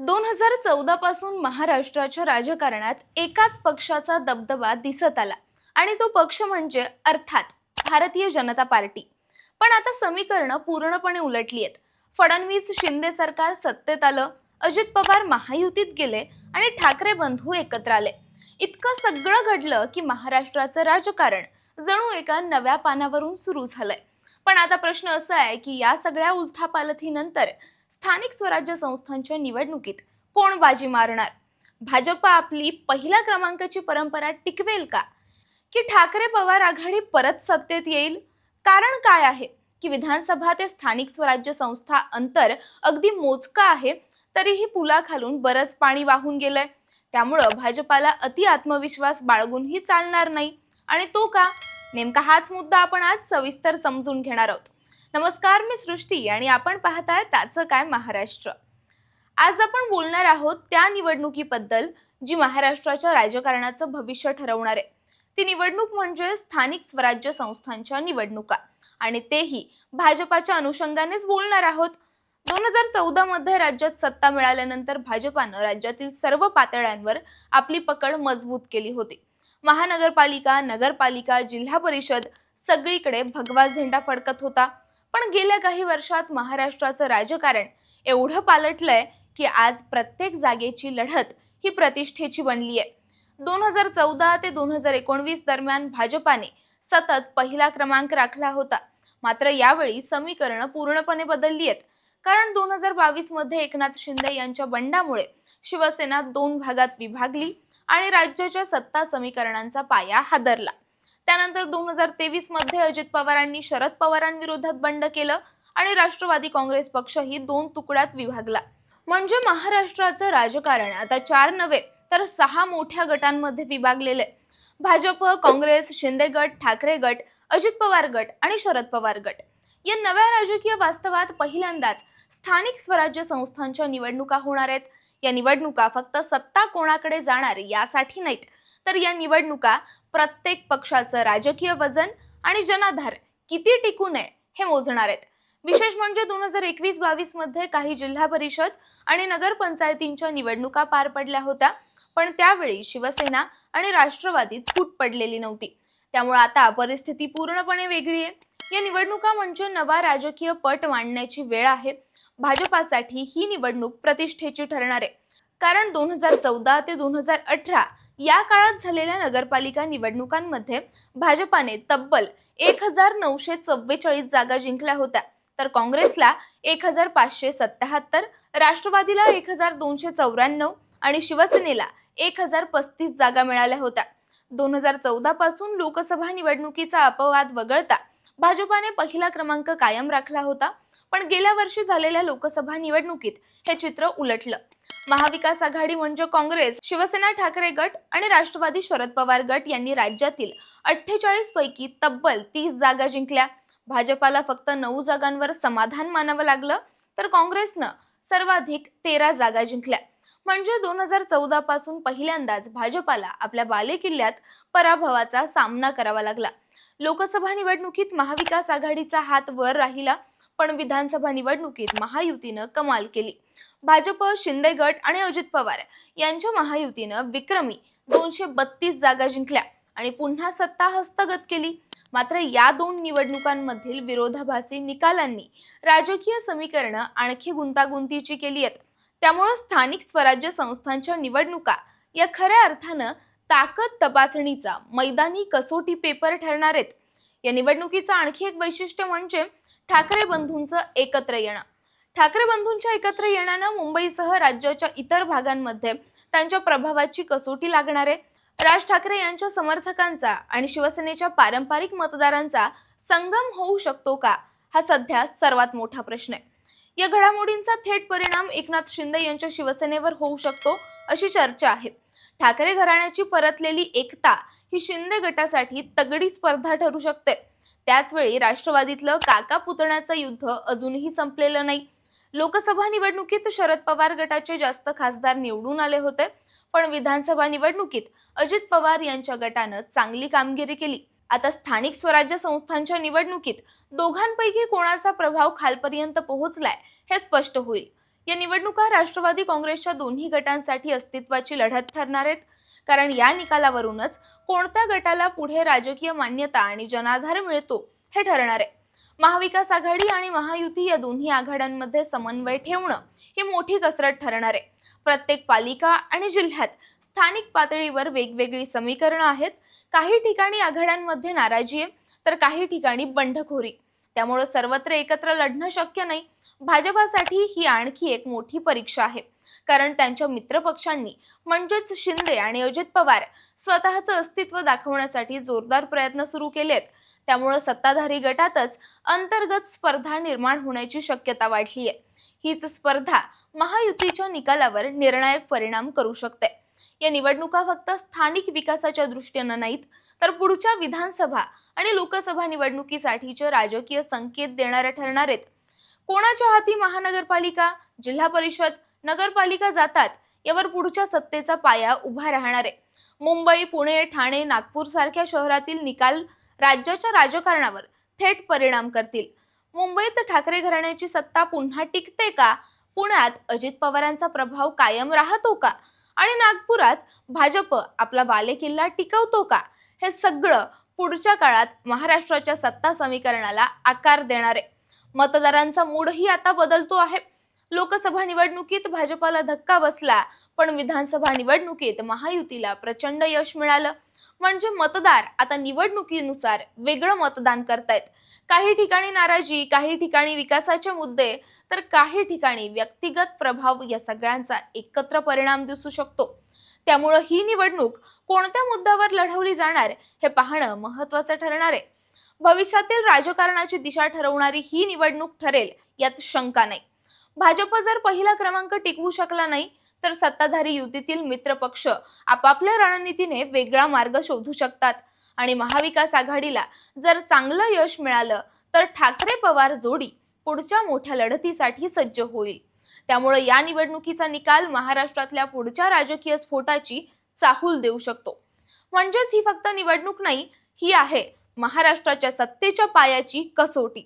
दोन हजार चौदा पासून महाराष्ट्राच्या राजकारणात एकाच पक्षाचा दबदबा दिसत आला. आणि तो पक्ष म्हणजे अर्थात भारतीय जनता पार्टी. पण आता समीकरणं पूर्णपणे उलटली आहेत. फडणवीस शिंदे सरकार सत्तेत आलं अजित पवार महायुतीत गेले आणि ठाकरे बंधू एकत्र आले. इतकं सगळं घडलं की महाराष्ट्राचं राजकारण जणू एका नव्या पानावरून सुरू झालंय. पण आता प्रश्न असा आहे की या सगळ्या उलथापालथीनंतर स्थानिक स्वराज्य संस्थांच्या निवडणुकीत कोण बाजी मारणार? भाजपा आपली पहिल्या क्रमांकाची परंपरा टिकवेल का? की ठाकरे पवार आघाडी परत सत्तेत येईल? कारण काय आहे? की विधानसभा ते स्थानिक स्वराज्य संस्था अंतर अगदी मोजका आहे तरीही पुलाखालून बरंच पाणी वाहून गेलंय. त्यामुळं भाजपाला अति आत्मविश्वास बाळगूनही चालणार नाही. आणि तो का? नेमका हाच मुद्दा आपण आज सविस्तर समजून घेणार आहोत. नमस्कार मी सृष्टी आणि आपण पाहताय त्याचं काय महाराष्ट्र. आज आपण बोलणार आहोत त्या निवडणुकीबद्दल जी महाराष्ट्राच्या राजकारणाचं भविष्य ठरवणार. आहे ती निवडणूक म्हणजे स्थानिक स्वराज्य संस्थांच्या निवडणुका. आणि तेही भाजपाच्या अनुषंगानेच बोलणार आहोत. दोन हजार चौदा मध्ये राज्यात सत्ता मिळाल्यानंतर भाजपानं राज्यातील सर्व पातळ्यांवर आपली पकड मजबूत केली होती. महानगरपालिका नगरपालिका जिल्हा परिषद सगळीकडे भगवा झेंडा फडकत होता. पण गेल्या काही वर्षात महाराष्ट्राचं राजकारण एवढं पालटलंय की आज प्रत्येक जागेची लढत ही प्रतिष्ठेची बनली आहे. दोन हजार चौदा ते दोन हजार एकोणवीस दरम्यान भाजपाने सतत पहिला क्रमांक राखला होता. मात्र यावेळी समीकरणं पूर्णपणे बदलली आहेत. कारण दोन हजार बावीसमध्ये एकनाथ शिंदे यांच्या बंडामुळे शिवसेना दोन भागात विभागली आणि राज्याच्या सत्ता समीकरणांचा पाया हादरला. त्यानंतर दोन हजार तेवीसमध्ये अजित पवारांनी शरद पवारांविरोधात बंड केलं आणि राष्ट्रवादी काँग्रेस पक्षही दोन तुकड्यात विभागला. म्हणजे महाराष्ट्राचं राजकारण आता चार नव्हे तर सहा मोठ्या गटांमध्ये विभागलेले भाजप काँग्रेस शिंदे गट ठाकरे गट अजित पवार गट आणि शरद पवार गट. या नव्या राजकीय वास्तवात पहिल्यांदाच स्थानिक स्वराज्य संस्थांच्या निवडणुका होणार आहेत. या निवडणुका फक्त सत्ता कोणाकडे जाणार यासाठी नाहीत. तर या निवडणुका प्रत्येक पक्षाचं राजकीय वजन आणि जनाधार किती टिकून आहे हे मोजणार आहेत. विशेष म्हणजे दोन हजार एकवीस बावीसमध्ये काही जिल्हा परिषद आणि नगरपंचायतींच्या निवडणुका पार पडल्या होत्या पण त्यावेळी शिवसेना आणि राष्ट्रवादीत फूट पडलेली नव्हती. त्यामुळे आता परिस्थिती पूर्णपणे वेगळी आहे. या निवडणुका म्हणजे नवा राजकीय पट मांडण्याची वेळ आहे. भाजपासाठी ही निवडणूक प्रतिष्ठेची ठरणार आहे. कारण दोन हजार चौदा ते दोन हजार अठरा या काळात झालेल्या नगरपालिका निवडणुकांमध्ये भाजपाने तब्बल एक हजार नऊशे चव्वेचाळीस जागा जिंकल्या होत्या. तर काँग्रेसला एक हजार पाचशे सत्याहत्तर राष्ट्रवादीला एक हजार दोनशे चौऱ्याण्णव आणि शिवसेनेला एक हजार पस्तीस जागा मिळाल्या होत्या. दोन हजार चौदा पासून लोकसभा निवडणुकीचा अपवाद वगळता भाजपाने पहिला क्रमांक कायम राखला होता पण गेल्या वर्षी झालेल्या लोकसभा निवडणुकीत हे चित्र उलटलं. महाविकास आघाडी म्हणजे काँग्रेस शिवसेना ठाकरे गट आणि राष्ट्रवादी शरद पवार गट यांनी राज्यातील अठ्ठेचाळीस पैकी तब्बल तीस जागा जिंकल्या. भाजपाला फक्त नऊ जागांवर समाधान मानावं लागलं तर काँग्रेसनं सर्वाधिक तेरा जागा जिंकल्या. म्हणजे दोन हजार चौदा पासून पहिल्यांदाच भाजपाला आपल्या बालेकिल्ल्यात पराभवाचा सामना करावा लागला. लोकसभा निवडणुकीत महाविकास आघाडीचा हात वर राहिला पण विधानसभा निवडणुकीत महायुतीनं कमाल केली. भाजप शिंदे गट आणि अजित पवार यांच्या महायुतीनं विक्रमी दोनशे बत्तीस जागा जिंकल्या आणि पुन्हा सत्ता हस्तगत केली. मात्र या दोन निवडणुकांमधील विरोधाभासी निकालांनी राजकीय समीकरणं आणखी गुंतागुंतीची केली आहेत. त्यामुळं स्थानिक स्वराज्य संस्थांच्या निवडणुका या खऱ्या अर्थानं ताकद तपासणीचा मैदानी कसोटी पेपर ठरणार आहेत. या निवडणुकीचं आणखी एक वैशिष्ट्य म्हणजे ठाकरे बंधूंचं एकत्र येणं. ठाकरे बंधूंच्या एकत्र येण्यानं मुंबईसह राज्याच्या इतर भागांमध्ये त्यांच्या प्रभावाची कसोटी लागणार आहे. राज ठाकरे यांच्या समर्थकांचा आणि शिवसेनेच्या पारंपरिक मतदारांचा संगम होऊ शकतो का? हा सध्या सर्वात मोठा प्रश्न आहे. या घडामोडींचा थेट परिणाम एकनाथ शिंदे यांच्या शिवसेनेवर होऊ शकतो अशी चर्चा आहे. ठाकरे घराण्याची परतलेली एकता ही शिंदे गटासाठी तगडी स्पर्धा ठरू शकते. त्याचवेळी राष्ट्रवादीतलं काका पुतण्याचं युद्ध अजूनही संपलेलं नाही. लोकसभा निवडणुकीत शरद पवार गटाचे जास्त खासदार निवडून आले होते पण विधानसभा निवडणुकीत अजित पवार यांच्या गटानं चांगली कामगिरी केली. आता स्थानिक स्वराज्य संस्थांच्या निवडणुकीत दोघांपैकी कोणाचा प्रभाव खालपर्यंत पोहोचलाय हे स्पष्ट होईल. या निवडणुका राष्ट्रवादी काँग्रेसच्या दोन्ही गटांसाठी अस्तित्वाची लढत ठरणार आहेत. कारण या निकालावरूनच कोणत्या गटाला पुढे राजकीय मान्यता आणि जनाधार मिळतो हे ठरणार आहे. महाविकास आघाडी आणि महायुती या दोन्ही आघाड्यांमध्ये समन्वय ठेवणं ही मोठी कसरत ठरणार आहे. प्रत्येक पालिका आणि जिल्ह्यात स्थानिक पातळीवर वेगवेगळी समीकरणं आहेत. काही ठिकाणी आघाड्यांमध्ये नाराजी आहे तर काही ठिकाणी बंडखोरी. त्यामुळे सर्वत्र एकत्र लढणं शक्य नाही. भाजपासाठी ही आणखी एक मोठी परीक्षा आहे. कारण त्यांच्या मित्रपक्षांनी म्हणजेच शिंदे आणि अजित पवार स्वतःचं अस्तित्व दाखवण्यासाठी जोरदार प्रयत्न सुरू केलेत. त्यामुळं सत्ताधारी गटातच अंतर्गत स्पर्धा निर्माण होण्याची शक्यता वाढली आहे हीच स्पर्धा महायुतीच्या निकालावर निर्णायक परिणाम करू शकते. या निवडणुका फक्त स्थानिक विकासाच्या दृष्टीनं नाहीत तर पुढच्या विधानसभा आणि लोकसभा निवडणुकीसाठीचे राजकीय संकेत देणाऱ्या ठरणार आहेत. कोणाच्या हाती महानगरपालिका जिल्हा परिषद नगरपालिका जातात यावर पुढच्या सत्तेचा पाया उभा राहणार आहे. मुंबई पुणे ठाणे नागपूर सारख्या शहरातील निकाल राज्याच्या राजकारणावर थेट परिणाम करतील. मुंबईत ठाकरे घराण्याची सत्ता पुन्हा टिकते का? पुण्यात अजित पवारांचा प्रभाव कायम राहतो का? आणि नागपुरात भाजप आपला बालेकिल्ला टिकवतो का? हे सगळं पुढच्या काळात महाराष्ट्राच्या सत्ता समीकरणाला आकार देणार. आहे मतदारांचा मूडही आता बदलतो आहे. लोकसभा निवडणुकीत भाजपाला धक्का बसला पण विधानसभा निवडणुकीत महायुतीला प्रचंड यश मिळालं. म्हणजे मतदार आता निवडणुकीनुसार वेगळं मतदान करतायत. काही ठिकाणी नाराजी काही ठिकाणी विकासाचे मुद्दे तर काही ठिकाणी व्यक्तिगत प्रभाव या सगळ्यांचा एकत्र परिणाम दिसू शकतो. त्यामुळं ही निवडणूक कोणत्या मुद्द्यावर लढवली जाणार हे पाहणं महत्वाचं ठरणार आहे. भविष्यातील राजकारणाची दिशा ठरवणारी ही निवडणूक ठरेल यात शंका नाही. भाजप जर पहिला क्रमांक टिकवू शकला नाही तर सत्ताधारी युतीतील मित्र पक्ष आपापल्या रणनीतीने वेगळा मार्ग शोधू शकतात. आणि महाविकास आघाडीला जर चांगलं यश मिळालं तर ठाकरे पवार जोडी पुढच्या मोठ्या लढतीसाठी सज्ज होईल. त्यामुळे या निवडणुकीचा निकाल महाराष्ट्रातल्या पुढच्या राजकीय स्फोटाची चाहूल देऊ शकतो. म्हणजेच ही फक्त निवडणूक नाही ही आहे महाराष्ट्राच्या सत्तेच्या पायाची कसोटी.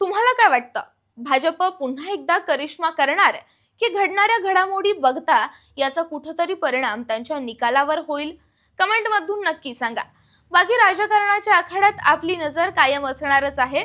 तुम्हाला काय वाटतं? भाजप पुन्हा एकदा करिश्मा करणार की घडणाऱ्या घडामोडी बघता याचा कुठंतरी परिणाम त्यांच्या निकालावर होईल? कमेंटमधून नक्की सांगा. बाकी राजकारणाच्या आखाड्यात आपली नजर कायम असणारच आहे.